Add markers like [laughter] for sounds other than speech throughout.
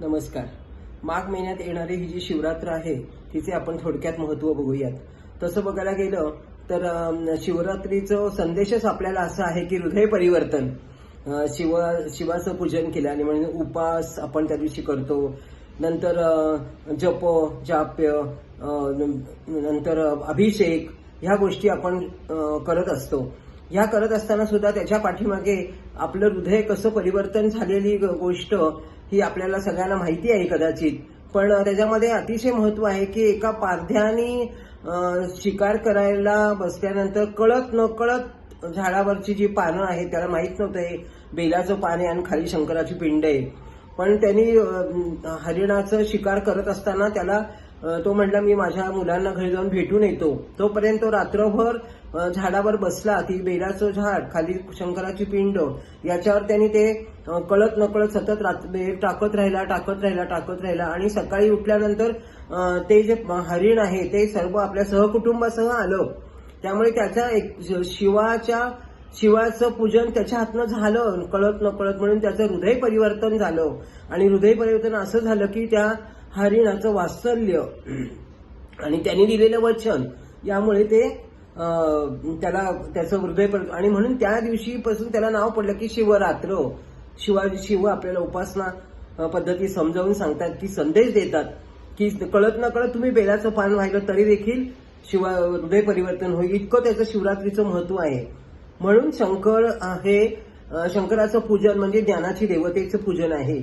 नमस्कार. माघ महिन्यात येणारी ही जी शिवरात्र आहे तिचे आपण थोडक्यात महत्त्व बघूयात. तसं बघायला गेलं तर शिवरात्रीचं संदेशच आपल्याला असा आहे की हृदय परिवर्तन. शिव शिवाचं पूजन केल्याने म्हणजे उपास आपण त्या दिवशी करतो. नंतर जप जाप्य नंतर अभिषेक ह्या गोष्टी आपण करत असतो. ह्या करत असताना सुद्धा त्याच्या पाठीमागे आपलं हृदय कसं परिवर्तन झालेली ग- गोष्ट ही आपल्याला सगळ्यांना माहिती आहे कदाचित. पण त्याच्यामध्ये अतिशय महत्त्व आहे की एका पारध्यानी शिकार करायला बसल्यानंतर कळत न कळत झाडावरची जी पानं आहेत त्याला माहीत नव्हतं हे. बेलाचं पान आहे आणि खाली शंकराची पिंड आहे. पण त्यांनी हरिणाचं शिकार करत असताना त्याला तो म्हटला मी माझ्या मुलांना घरी जाऊन भेटून येतो. तोपर्यंत तो रात्रभर झाडावर बसला. ती बेलाचं झाड खाली शंकराची पिंड. याच्यावर त्यांनी ते कळत नकळत सतत बेर टाकत राहिला टाकत राहिला टाकत राहिला. आणि सकाळी उठल्यानंतर ते जे हरिण आहे ते सर्व आपल्या सहकुटुंबासह आलं. त्यामुळे त्याच्या एक शिवाच्या शिवाचं पूजन त्याच्या हातनं झालं. कळत नकळत म्हणून त्याचं हृदय परिवर्तन झालं. आणि हृदय परिवर्तन असं झालं की त्या हरिणाचं वात्सल्य. आणि त्यांनी दिलेलं वचन यामुळे ते त्याला त्याचं हृदय परिवर्तन आणि म्हणून त्या दिवशीपासून त्याला नाव पडलं की शिवरात्र. शिवाजी शिव आपल्याला उपासना पद्धती समजावून सांगतात की संदेश देतात. की कळत न कळत तुम्ही बेलाचं पान व्हायलं तरी देखील शिवा हृदय परिवर्तन होईल. इतकं त्याचं शिवरात्रीचं महत्त्व आहे. म्हणून शंकर हे शंकराचं पूजन म्हणजे ज्ञानाची देवतेचं पूजन आहे.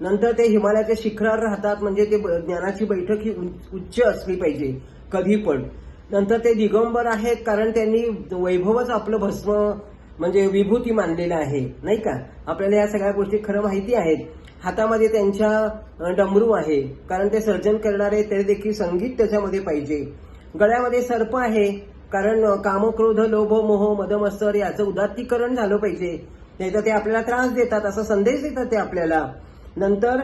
नंतर ते हिमालयाच्या शिखरावर राहतात म्हणजे ते ब- ज्ञानाची बैठक ही उच्च असली पाहिजे कधी पण. नंतर ते दिगंबर आहेत कारण त्यांनी वैभवच आपलं भस्म म्हणजे विभूती मानलेलं आहे नाही का? आपल्याला या सगळ्या गोष्टी खरं माहिती आहेत. हातामध्ये त्यांच्या डमरू आहे कारण ते सर्जन करणारे ते देखील संगीत त्याच्यामध्ये पाहिजे. गळ्यामध्ये सर्प आहे कारण कामक्रोध लोभ मोह मदमस्तर याचं उदात्तीकरण झालं पाहिजे. नाही तर ते आपल्याला त्रास देतात असा संदेश देतात ते आपल्याला. नंतर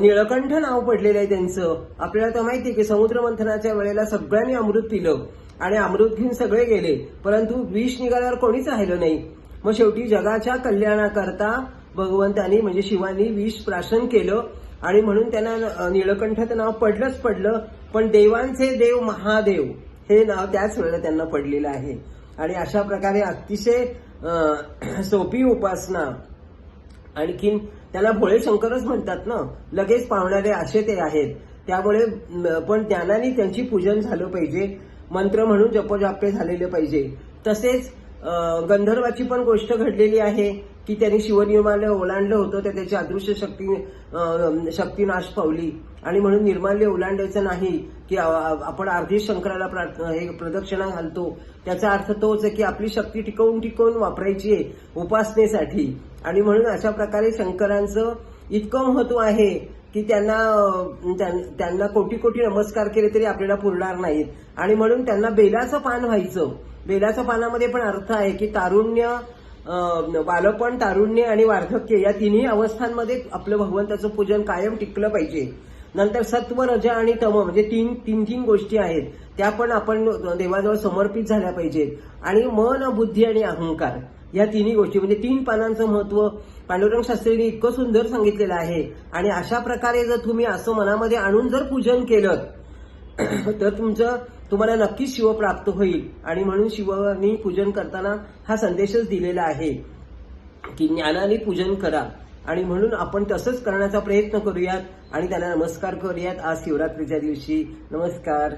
निळकंठ नाव पडलेलं आहे त्यांचं. आपल्याला तर माहिती आहे की समुद्र मंथनाच्या वेळेला सगळ्यांनी अमृत पिलं आणि अमृत घेऊन सगळे गेले. परंतु विष निघाल्यावर कोणीच राहिलं नाही. मग शेवटी जगाच्या कल्याणाकरता भगवंतानी म्हणजे शिवानी विष प्राशन केलं आणि म्हणून त्यांना अं, निळकंठाचं नाव पडलंच पडलं पण देवांचे देव महादेव हे नाव त्याच वेळेला त्यांना पडलेलं आहे. आणि अशा प्रकारे अतिशय [clears throat] सोपी उपासना आणखीन त्याला भोळे शंकरच म्हणतात ना. लगेच पावणारे असे ते आहेत. त्यामुळे पण ज्ञानाने त्यांची पूजन झालं पाहिजे. मंत्र म्हणून जपजाप्य झालेले पाहिजे. तसेच गंधर्वाची पण गोष्ट घडलेली आहे की त्यांनी शिवनिर्माल्य ओलांडलं होतं तर त्याची अदृश्य शक्ती शक्ती नाश पावली. आणि म्हणून निर्माल्य ओलांडायचं नाही की आपण अर्धी शंकराला हे प्रदक्षिणा घालतो. त्याचा अर्थ तोच आहे की आपली शक्ती टिकवून टिकवून वापरायची आहे उपासनेसाठी. आणि म्हणून अशा प्रकारे शंकरांचं इतकं महत्त्व आहे की त्यांना त्यां- त्यांना कोटी कोटी नमस्कार केले तरी आपल्याला पुरणार नाहीत. आणि म्हणून त्यांना बेलाचं पान व्हायचं. बेलाच्या पानामध्ये पण अर्थ आहे की तारुण्य बालपण तारुण्य आणि वार्धक्य या तिन्ही अवस्थांमध्ये आपलं भगवंताचं पूजन कायम टिकलं पाहिजे. नंतर सत्व रज आणि तम म्हणजे तीन तीन तीन गोष्टी आहेत. त्या पण आपण देवाजवळ समर्पित झाल्या पाहिजेत. आणि मन बुद्धी आणि अहंकार. या तिन्ही गोष्टी म्हणजे तीन पानांचं महत्त्व पांडुरंग शास्त्रींनी इतकं सुंदर सांगितलेलं आहे. आणि अशा प्रकारे जर तुम्ही असं मनामध्ये आणून जर पूजन केलं [clears throat] तर तुमचं तुम्हाला नक्कीच शिव प्राप्त होईल. आणि म्हणून शिवानी पूजन करताना हा संदेशच दिलेला आहे की ज्ञानाने पूजन करा. आणि म्हणून आपण तसंच करण्याचा प्रयत्न करूयात. आणि त्यांना नमस्कार करूयात आज शिवरात्रीच्या दिवशी. नमस्कार.